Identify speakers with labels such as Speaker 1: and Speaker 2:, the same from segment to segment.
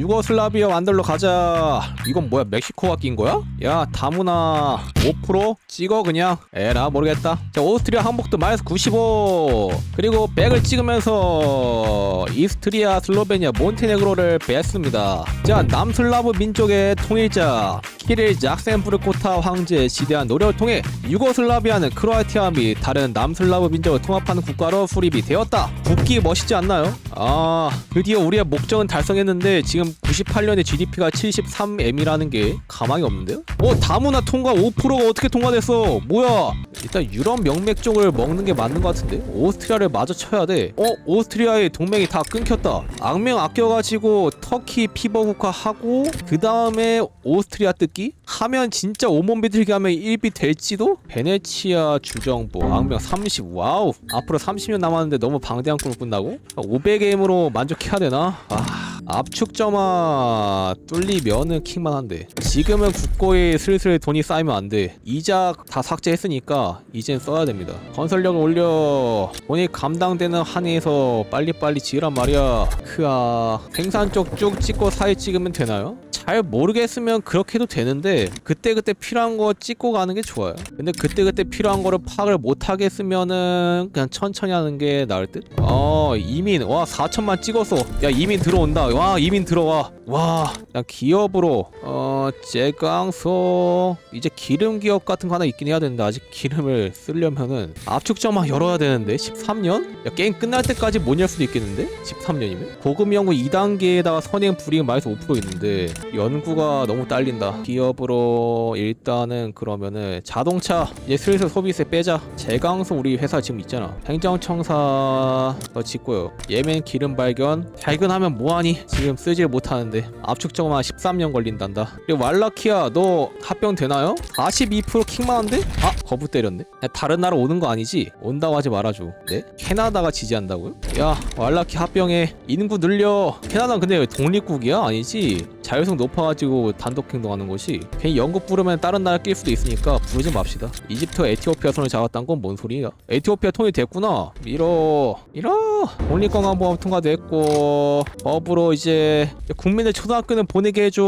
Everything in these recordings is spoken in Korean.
Speaker 1: 유고슬라비아 완들러 가자 이건 뭐야 멕시코가 낀 거야? 야 다문화 5% 찍어 그냥 에라 모르겠다 자 오스트리아 항복도 마이너스 95 그리고 백을 찍으면서 이스트리아 슬로베니아 몬테네그로를 뺐습니다 자 남슬라브 민족의 통일자 키릴 작센부르코타 황제의 지대한 노력을 통해 유고슬라비아는 크로아티아 및 다른 남슬라브 민족을 통합하는 국가로 수립이 되었다. 국기 멋있지 않나요? 아 드디어 우리의 목적은 달성했는데 지금 98년에 GDP가 73M이라는 게 가망이 없는데요? 어 다문화 통과 5%가 어떻게 통과됐어? 뭐야? 일단 유럽 명맥 쪽을 먹는 게 맞는 것 같은데 오스트리아를 마저 쳐야 돼. 어 오스트리아의 동맹이 다 끊겼다. 악명 아껴가지고 터키 피버 국화 하고 그 다음에 오스트리아 뜯기 하면 진짜 오몬 비틀기 하면 1비 될지도 베네치아 주정부 악명 30 와우 앞으로 30년 남았는데 너무 방대한 꿈을 꾼다고 500M으로 만족해야 되나 아 압축점화 뚫리면은 킹만 한데. 지금은 국고에 슬슬 돈이 쌓이면 안 돼. 이자 다 삭제했으니까 이젠 써야 됩니다. 건설력을 올려. 돈이 감당되는 한에서 빨리빨리 지으란 말이야. 크아. 생산 쪽 쭉 찍고 사이 찍으면 되나요? 잘 모르겠으면 그렇게 해도 되는데 그때그때 필요한 거 찍고 가는 게 좋아요. 근데 그때 그때 필요한 거를 파악을 못 하겠으면은 그냥 천천히 하는 게 나을 듯? 어 이민. 와 4천만 찍었어 야 이민 들어온다. 와 이민 들어 와 와 그냥 기업으로 어 제강소. 이제 기름 기업 같은 거 하나 있긴 해야 되는데 아직 기름을 쓰려면은 압축점화 열어야 되는데? 13년? 야 게임 끝날 때까지 못 열 수도 있겠는데? 13년이면? 고급 연구 2단계에다가 선행 불이익 마이너스 5% 있는데 연구가 너무 딸린다. 기업으로 일단은 그러면은 자동차 이제 슬슬 소비세 빼자. 제강소 우리 회사 지금 있잖아. 행정청사 어 짓고요. 예멘 기름 발견. 발견하면 뭐하니? 지금 쓰질 못하는데 압축점화 13년 걸린단다. 그리고 왈라키아 너 합병 되나요? 42% 킹만한데? 아 거부 때렸네. 야, 다른 나라 오는 거 아니지? 온다고 하지 말아줘. 네? 캐나다가 지지한다고요? 야 왈라키 합병해. 인구 늘려. 캐나다는 근데 왜 독립국이야? 아니지? 자율성 높아가지고 단독 행동하는 것이 괜히 영국 부르면 다른 나라 낄 수도 있으니까 부르지 맙시다. 이집트와 에티오피아 손을 잡았다는 건뭔 소리야? 에티오피아 통이 됐구나. 밀어. 밀어. 독립건강보험 통과됐고. 법으로 이제 국민 들 초등학교는 보내게 해줘.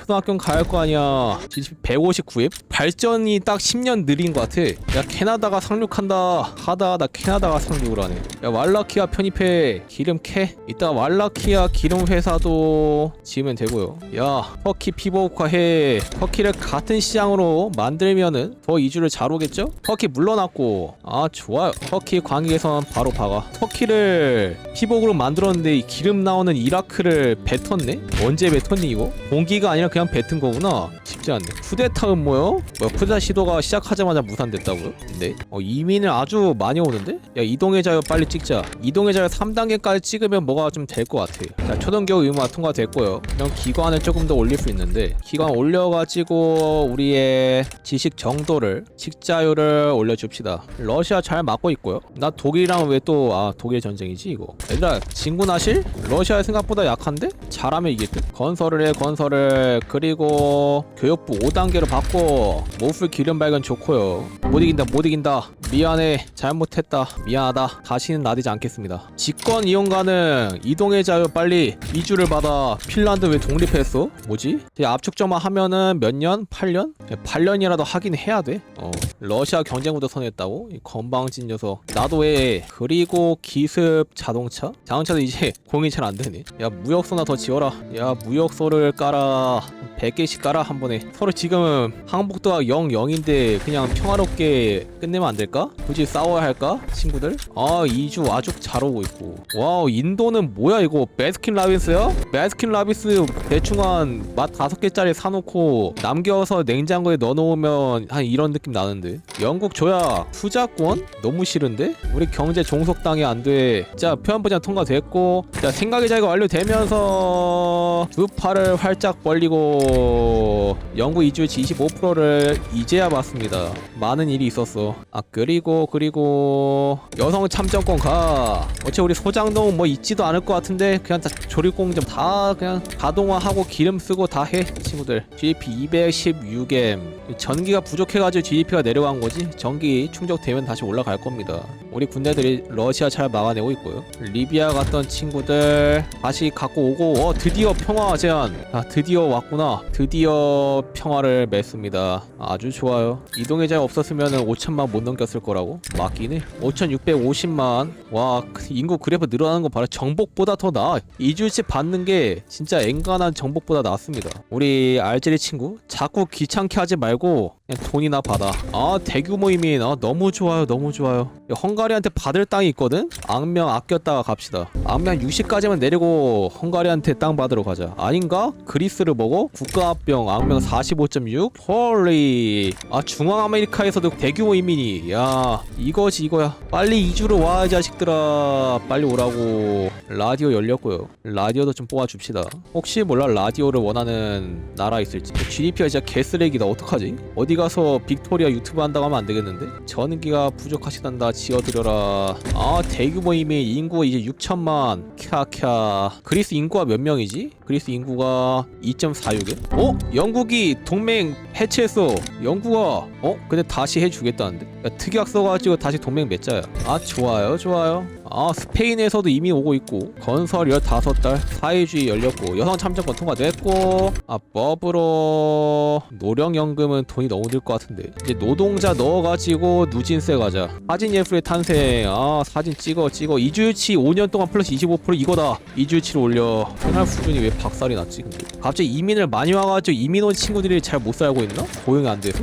Speaker 1: 초등학교는 가야 할 거 아니야. GDP 159입 발전이 딱 10년 느린 것 같아. 야 캐나다가 상륙한다. 하다 하다 캐나다가 상륙을 하네. 야 왈라키아 편입해. 기름 캐. 이따 왈라키아 기름 회사도 지으면 되고요. 야 터키 피버국화 해. 터키를 같은 시장으로 만들면은 더 이주를 잘 오겠죠? 터키 물러났고. 아 좋아요. 터키 광익에선 바로 박아. 터키를 피복으로 만들었는데 이 기름 나오는 이라크를 뱉었네? 언제 뱉었니 이거? 공기가 아니라 그냥 뱉은 거구나 쉽지 않네 쿠데타 음모요? 뭐야 쿠데타 시도가 시작하자마자 무산됐다고요? 네? 어 이민을 아주 많이 오는데? 야 이동의 자유 빨리 찍자 이동의 자유 3단계까지 찍으면 뭐가 좀 될 것 같아 자 초등교육 의무화 통과됐고요 이런 기관을 조금 더 올릴 수 있는데 기관 올려가지고 우리의 지식 정도를 식자율을 올려줍시다 러시아 잘 막고 있고요 나 독일이랑 왜 또 아 독일 전쟁이지 이거 얘들아 진군하실? 러시아 생각보다 약한데? 잘하면 이길 듯 건설을 해 건설을 그리고 교육 부 5단계로 바꿔 모술 기름 발견 좋고요 못 이긴다 못 이긴다 미안해 잘못했다 미안하다 다시는 나대지 않겠습니다 직권 이용 가능 이동의 자유 빨리 이주를 받아 핀란드 왜 독립했어? 뭐지? 압축점화 하면은 몇 년? 8년? 8년이라도 하긴 해야 돼. 어. 러시아 경쟁부터 선했다고? 이 건방진 녀석. 나도 왜 그리고 기습 자동차? 자동차도 이제 공이 잘 안 되네. 야 무역소나 더 지어라. 야 무역소를 깔아. 100개씩 깔아 한 번에. 서로 지금 항복도가 0 0인데 그냥 평화롭게 끝내면 안 될까? 굳이 싸워야 할까? 친구들? 아 이주 아주 잘 오고 있고. 와우 인도는 뭐야 이거? 베스킨 라빈스야? 베스킨 라빈스 대충 한맛 다섯 개짜리 사놓고 남겨서 냉장고에 넣어놓으면 한 이런 느낌 나는데 영국 줘야 투자권? 너무 싫은데? 우리 경제 종속당이 안돼 자 표현보장 통과됐고 자 생각의 자유가 완료되면서 두 팔을 활짝 벌리고 영구 이주율치 25%를 이제야 봤습니다. 많은 일이 있었어. 아 그리고 그리고 여성 참정권 가. 어째 우리 소장동 뭐 있지도 않을 것 같은데 그냥 다 조립공정 다 그냥 자동화하고 기름 쓰고 다 해 친구들. GDP 216M. 전기가 부족해가지고 GDP가 내려간 거지. 전기 충족되면 다시 올라갈 겁니다. 우리 군대들이 러시아 잘 막아내고 있고요. 리비아 갔던 친구들 다시 갖고 오고 어 드디어 평화 제안. 아 드디어 왔구나. 드디어 평화를 맺습니다. 아주 좋아요. 이동의 자 없었으면 5천만 못 넘겼을 거라고. 해. 5,650만. 와그 인구 그래프 늘어나는 거 봐라. 정복보다 더 나아. 이주일치 받는 게 진짜 앵간한 정복보다 낫습니다. 우리 알제리 친구 자꾸 귀찮게 하지 말고 그냥 돈이나 받아. 아 대규모 이민 아 너무 좋아요 너무 좋아요. 야, 헝가리한테 받을 땅이 있거든. 악명 아꼈다가 갑시다. 악명 60까지만 내리고 헝가리한테 땅 받으러 가자. 아닌가? 그리스를 먹어? 국가합병 악명 45.6. 헐리. 아 중앙 아메리카에서도 대규모 이민이. 야 이거지 이거야. 빨리 이주로 와이 자식들아. 빨리 오라고. 라디오 열렸고요. 라디오도 좀 뽑아줍시다. 혹시 몰라 라디오를 원하는 나라 있을지. GDP가 진짜 개쓰레기다. 어떡하지? 어디 가서 빅토리아 유튜브 한다고 하면 안 되겠는데? 전기가 부족하시단다. 지어드려라. 아 대규모 이민 인구 이제 6천만. 캬캬. 그리스 인구가 몇 명이지? 그리스 인구가 2.46에? 어? 영국이 동맹 해체했어. 영국아. 어? 근데 다시 해주겠다는데? 야, 특약 써가지고 다시 동맹 맺자야. 아 좋아요 좋아요. 아 스페인에서도 이미 오고 있고 건설 15달 사회주의 열렸고 여성 참정권 통과됐고 아 법으로 노령연금은 돈이 너무 들 것 같은데. 이제 노동자 넣어가지고 누진세 가자. 사진 예술의 탄생. 아 사진 찍어 찍어. 이주일치 5년 동안 플러스 25% 이거다. 이주일치를 올려. 생활 수준이 왜 박살이 났지 근데? 갑자기 이민을 많이 와가지고 이민 온 친구들이 잘 못 살고 있나? 고용이 안 돼서?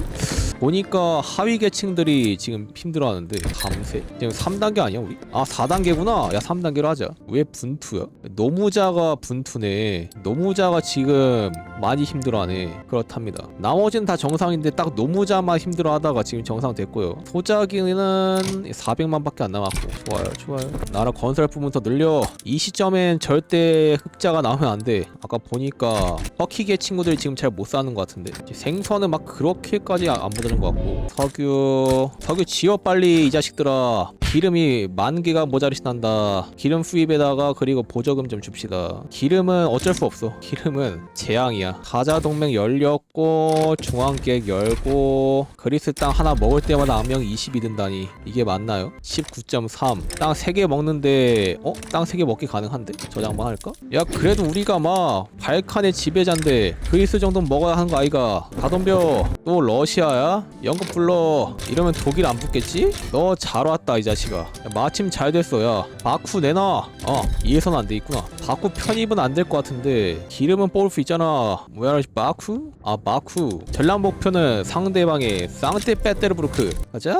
Speaker 1: 보니까 하위 계층들이 지금 힘들어하는데 감세 지금 3단계 아니야 우리? 아 4단계구나. 야 3단계로 하자. 왜 분투야? 노무자가 분투네. 노무자가 지금 많이 힘들어하네. 그렇답니다. 나머지는 다 정상인데 딱 노무자만 힘들어하다가 지금 정상 됐고요. 소자기는 400만 밖에 안 남았고. 좋아요 좋아요. 나라 건설 부분 더 늘려. 이 시점엔 절대 흑자가 나오면 안돼. 아까 보니까 터키계 친구들이 지금 잘 못 사는 것 같은데. 생선은 막 그렇게까지 안 보 다는 것 같고. 석유 석유 지어 빨리 이 자식들아 기름이 만 개가 모자리신단다 기름 수입에다가 그리고 보조금 좀 줍시다 기름은 어쩔 수 없어 기름은 재앙이야 가자 동맹 열렸고 중앙계획 열고 그리스 땅 하나 먹을 때마다 악명 20이 든다니 이게 맞나요? 19.3 땅 3개 먹는데 어? 땅 3개 먹기 가능한데? 저장만 할까? 야 그래도 우리가 막 발칸의 지배자인데 그리스 정도는 먹어야 하는 거 아이가 다 덤벼 또 러시아야? 연금 불러 이러면 독일 안 붙겠지? 너 잘 왔다 이 자식 아. 야, 마침 잘 됐어 야. 바쿠 내놔. 어 이해선 안 돼 있구나. 바쿠 편입은 안 될 것 같은데. 기름은 뽑을 수 있잖아. 뭐야 바쿠? 아 바쿠. 전략 목표는 상대방의 상테페테르부르크. 가자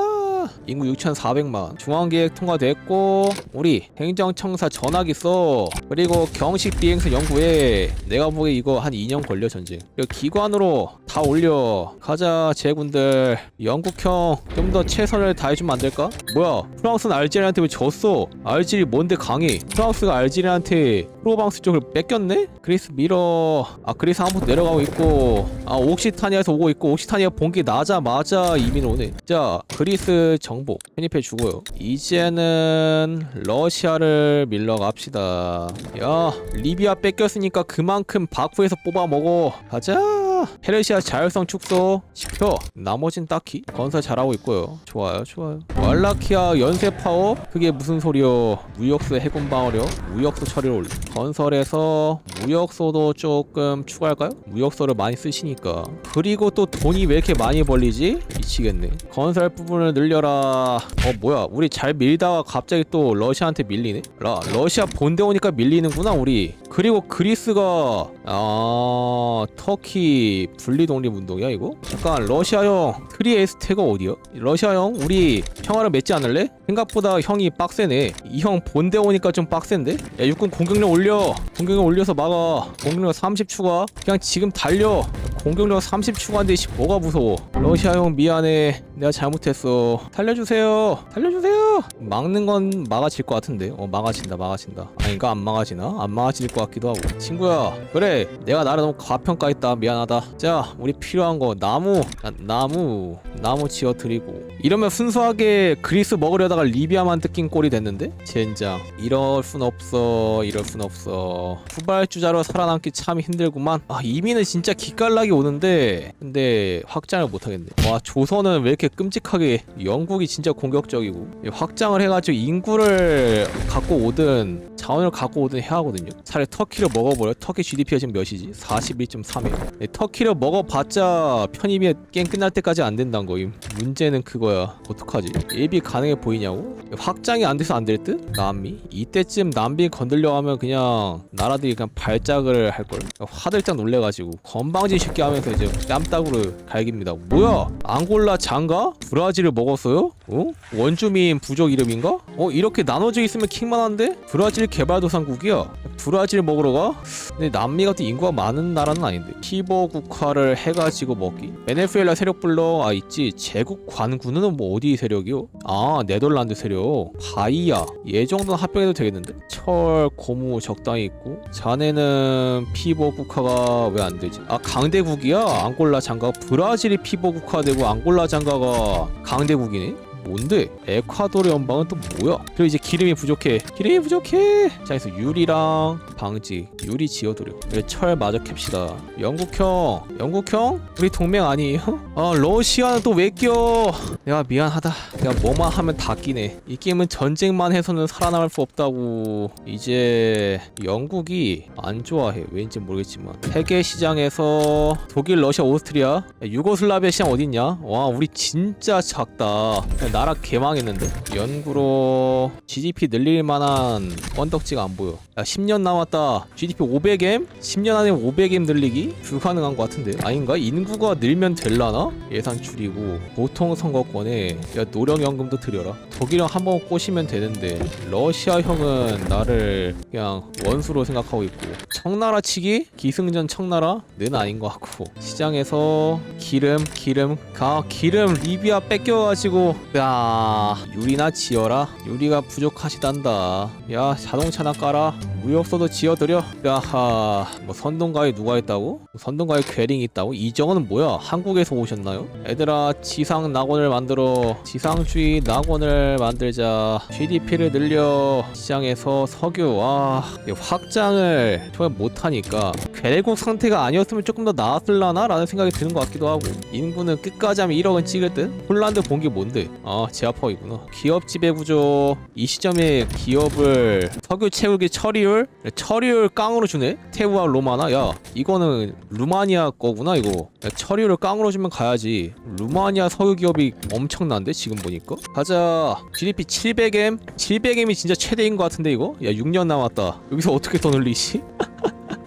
Speaker 1: 인구 6,400만. 중앙계획 통과됐고 우리 행정청사 전화기 써 그리고 경식 비행선 연구에 내가 보기에 이거 한 2년 걸려 전쟁 그리고 기관으로 다 올려. 가자 제군들. 영국형 좀 더 최선을 다해주면 안 될까? 뭐야 프랑스는 알제리한테 왜 졌어? 알제리 뭔데 강해? 프랑스가 알제리한테 프로방스 쪽을 뺏겼네? 그리스 밀어. 아 그리스 한번 내려가고 있고. 아 옥시타니아에서 오고 있고. 옥시타니아 본게 나자마자 이민 오네. 자 그리스 정복 편입해 주고요. 이제는 러시아를 밀러 갑시다. 야 리비아 뺏겼으니까 그만큼 바쿠에서 뽑아 먹어. 가자 페르시아 자율성 축소 시켜 나머진 딱히 건설 잘하고 있고요. 좋아요 좋아요. 왈라키아 연쇄 파업 그게 무슨 소리여 무역소 해군 방어력? 무역소 처리를 올려 건설에서 무역소도 조금 추가할까요? 무역소를 많이 쓰시니까. 그리고 또 돈이 왜 이렇게 많이 벌리지? 미치겠네. 건설 부분을 늘려라. 어 뭐야? 우리 잘 밀다가 갑자기 또 러시아한테 밀리네? 라 러시아 본대 오니까 밀리는구나 우리. 그리고 그리스가 아 터키 분리 독립 운동이야 이거? 잠깐 러시아 형 트리에스테가 어디야? 러시아 형 우리 평화를 맺지 않을래? 생각보다 형이 빡세네. 이 형 본대 오니까 좀 빡센데? 야 육군 공격력 올려. 공격력 올려서 막아. 공격력 30 추가. 그냥 지금 달려. 공격력 30 추가인데 씨 뭐가 무서워? 러시아 형 미안해. 내가 잘못했어. 살려주세요. 살려주세요. 막는 건 막아질 것 같은데? 어 막아진다 막아진다. 아닌가 안 막아지나? 안 막아질 것 같기도 하고. 친구야 그래. 내가 나를 너무 과평가했다. 미안하다 자 우리 필요한 거 나무 아, 나무 나무 지어 드리고. 이러면 순수하게 그리스 먹으려다가 리비아만 뜯긴 꼴이 됐는데? 젠장. 이럴 순 없어 이럴 순 없어. 후발주자로 살아남기 참 힘들구만. 아 이민은 진짜 기깔나게 오는데 근데 확장을 못하겠네. 와 조선은 왜 이렇게 끔찍하게 영국이 진짜 공격적이고. 확장을 해가지고 인구를 갖고 오든 자원을 갖고 오든 해야 하거든요. 차라리 터키를 먹어버려. 터키 GDP가 지금 몇이지? 41.3이에요 터키를 먹어봤자 편입이 게임 끝날 때까지 안 된다는 거임 문제는 그거야 어떡하지 예비 가능해 보이냐고? 확장이 안 돼서 안 될 듯? 남미? 이때쯤 남미 건들려 하면 그냥 나라들이 그냥 발작을 할걸 화들짝 놀래가지고 건방지 쉽게 하면서 이제 뺨따구를 갈깁니다 뭐야 앙골라 장가? 브라질을 먹었어요? 어? 원주민 부족 이름인가? 어 이렇게 나눠져 있으면 킹만한데? 브라질 개발도상국이야 브라질 먹으러 가? 근데 남미 같은 인구가 많은 나라는 아닌데 피버 국화를 해가지고 먹기. 베네수엘라 세력 불러 아 있지. 제국 관군은 뭐 어디 세력이요? 아 네덜란드 세력. 바이야. 얘 정도는 합병해도 되겠는데? 철 고무 적당히 있고. 자네는 피버 국화가 왜 안 되지? 아 강대국이야? 앙골라 장가 브라질이 피버 국화되고 앙골라 장가가 강대국이네 뭔데? 에콰도르 연방은 또 뭐야? 그리고 이제 기름이 부족해. 기름이 부족해. 자, 그래서 유리랑 방지, 유리 지어드려. 그래, 철 마저 캡시다. 영국형, 영국형? 우리 동맹 아니에요? 아, 러시아는 또왜 껴? 내가 미안하다. 내가 뭐만 하면 다 끼네. 이 게임은 전쟁만 해서는 살아남을 수 없다고. 이제 영국이 안 좋아해. 왠지 모르겠지만 세계 시장에서 독일, 러시아, 오스트리아, 야, 유고슬라비아 시장 어딨냐? 와, 우리 진짜 작다. 나라 개망했는데 연구로 GDP 늘릴 만한 건덕지가 안 보여 야 10년 남았다 GDP 500M? 10년 안에 500M 늘리기? 불가능한 것 같은데 아닌가? 인구가 늘면 될라나? 예산 줄이고 보통 선거권에 야 노령연금도 드려라 독일형 한 번 꼬시면 되는데 러시아 형은 나를 그냥 원수로 생각하고 있고 청나라 치기? 기승전 청나라 는 아닌 것 같고 시장에서 기름 기름 가 기름 리비아 뺏겨가지고 야 유리나 지어라 유리가 부족하시단다 야 자동차나 깔아 무역소도 지어드려 야하 뭐 선동가에 누가 있다고? 선동가에 괴링이 있다고? 이정은 뭐야 한국에서 오셨나요? 얘들아 지상 낙원을 만들어 지상주의 낙원을 만들자 GDP를 늘려 시장에서 석유 와 확장을 정말 못하니까 괴국 상태가 아니었으면 조금 더 나았을라나? 라는 생각이 드는 것 같기도 하고 인구는 끝까지 하면 1억은 찍을 듯? 폴란드 본 게 뭔데? 아 제아파이구나 기업 지배 구조 이 시점에 기업을 석유 채우기 처리율? 처리율 깡으로 주네? 테우와 로마나? 야 이거는 루마니아 거구나 이거 야, 처리율을 깡으로 주면 가야지 루마니아 석유 기업이 엄청난데 지금 보니까 가자 GDP 700M? 700M이 진짜 최대인 것 같은데 이거? 야 6년 남았다 여기서 어떻게 더 늘리지?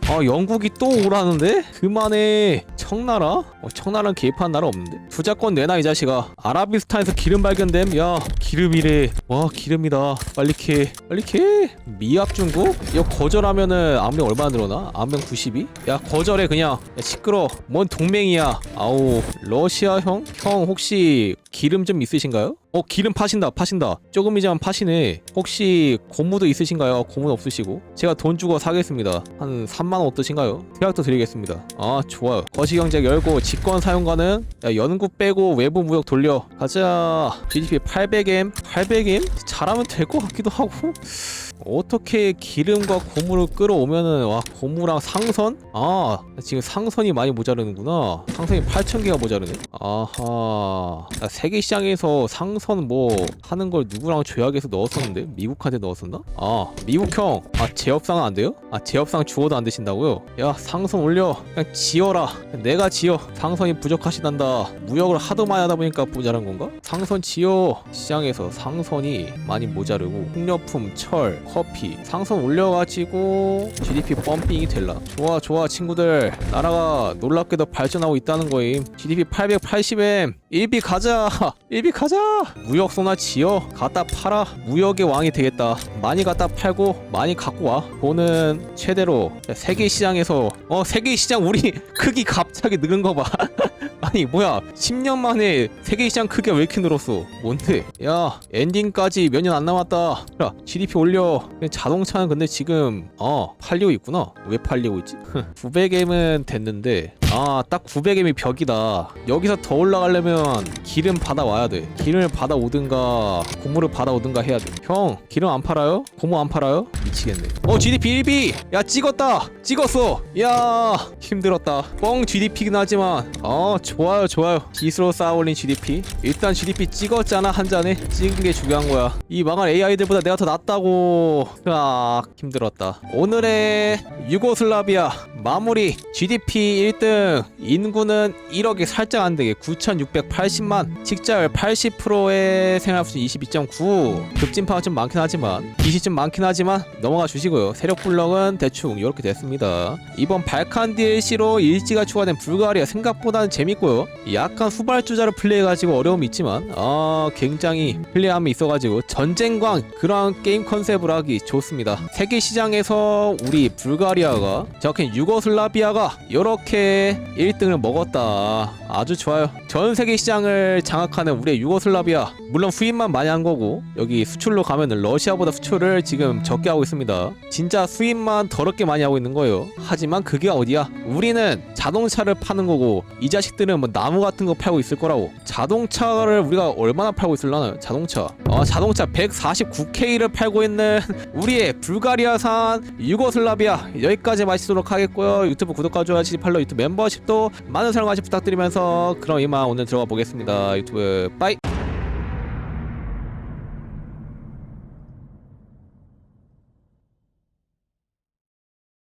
Speaker 1: 아 영국이 또 오라는데? 그만해 청나라? 어, 청나라는 개입한 나라 없는데 투자권 내놔 이 자식아 아라비스탄에서 기름 발견됨 야 기름이래 와 기름이다 빨리 캐 빨리 캐 미합 중국? 이거 거절하면은 악명 얼마나 늘어나? 악명 92? 야 거절해 그냥 야 시끄러 뭔 동맹이야 아우 러시아 형? 형 혹시 기름 좀 있으신가요? 어 기름 파신다 파신다. 조금이지만 파시네. 혹시 고무도 있으신가요? 고무는 없으시고? 제가 돈 주고 사겠습니다. 한 3만원 어떠신가요? 계약도 드리겠습니다. 아 좋아요. 거시경제 열고 직권 사용가는 야 연구 빼고 외부 무역 돌려. 가자. GDP 800M 800M? 잘하면 될 것 같기도 하고 어떻게 기름과 고무를 끌어오면은 와 고무랑 상선? 아 지금 상선이 많이 모자르는구나 상선이 8,000개가 모자르네 아하 나 세계 시장에서 상선 뭐 하는 걸 누구랑 조약해서 넣었었는데 미국한테 넣었었나? 아 미국형 아 제협상은 안 돼요? 아 제협상 주어도 안 되신다고요? 야 상선 올려 그냥 지어라 내가 지어 상선이 부족하시단다 무역을 하도 많이 하다 보니까 모자란 건가? 상선 지어 시장에서 상선이 많이 모자르고 풍력품 철 커피 상선 올려가지고 GDP 펌핑이 될라. 좋아 좋아 친구들. 나라가 놀랍게도 발전하고 있다는 거임. GDP 880M 1비 가자. 1비 가자. 무역 소나 지어 갖다 팔아. 무역의 왕이 되겠다. 많이 갖다 팔고 많이 갖고 와. 돈은 최대로 세계 시장에서 어 세계 시장 우리 크기 갑자기 늘은 거봐 아니 뭐야. 10년 만에 세계 시장 크기가 왜 이렇게 늘었어? 뭔데? 야 엔딩까지 몇 년 안 남았다. 야 GDP 올려. 자동차는 근데 지금 어 팔리고 있구나. 왜 팔리고 있지? 900M은 됐는데 아 딱 900M이 벽이다. 여기서 더 올라가려면 기름 받아와야 돼. 기름을 받아오든가 고무를 받아오든가 해야 돼형 기름 안 팔아요? 고무 안 팔아요? 미치겠네. 어 GDP 1비! 야 찍었다! 찍었어! 야 힘들었다. 뻥 GDP긴 하지만. 어 좋아요 좋아요. 기수로 쌓아올린 GDP 일단 GDP 찍었잖아 한 잔에. 찍은 게 중요한 거야. 이 망할 AI들보다 내가 더 낫다고. 으악 힘들었다. 오늘의 유고슬라비아 마무리. GDP 1등 인구는 1억이 살짝 안 되게 9,680만 직자율 80%의 생활수준 22.9 급진파가 좀 많긴 하지만 빚이 좀 많긴 하지만 넘어가 주시고요. 세력 블럭은 대충 이렇게 됐습니다. 이번 발칸 DLC로 일지가 추가된 불가리아 생각보다는 재밌고요. 약간 후발주자로 플레이해가지고 어려움이 있지만 아 굉장히 플레이함이 있어가지고 전쟁광 그런 게임 컨셉으로 하기 좋습니다. 세계 시장에서 우리 불가리아가 저렇게 유고슬라비아가 이렇게 1등을 먹었다. 아주 좋아요. 전 세계 시장을 장악하는 우리의 유고슬라비아. 물론 수입만 많이 한 거고 여기 수출로 가면은 러시아보다 수출을 지금 적게 하고 있습니다. 진짜 수입만 더럽게 많이 하고 있는 거예요. 하지만 그게 어디야? 우리는 자동차를 파는 거고 이 자식들은 뭐 나무 같은 거 팔고 있을 거라고. 자동차를 우리가 얼마나 팔고 있을라나요? 자동차. 아 자동차 149K를 팔고 있는 우리의 불가리아산 유고슬라비아. 여기까지 마치도록 하겠고요. 유튜브 구독과 좋아요 팔로 유튜브 멤버 십도 많은 사랑 관심 부탁드리면서 그럼 이만 오늘 들어가 보겠습니다. 유튜브 빠이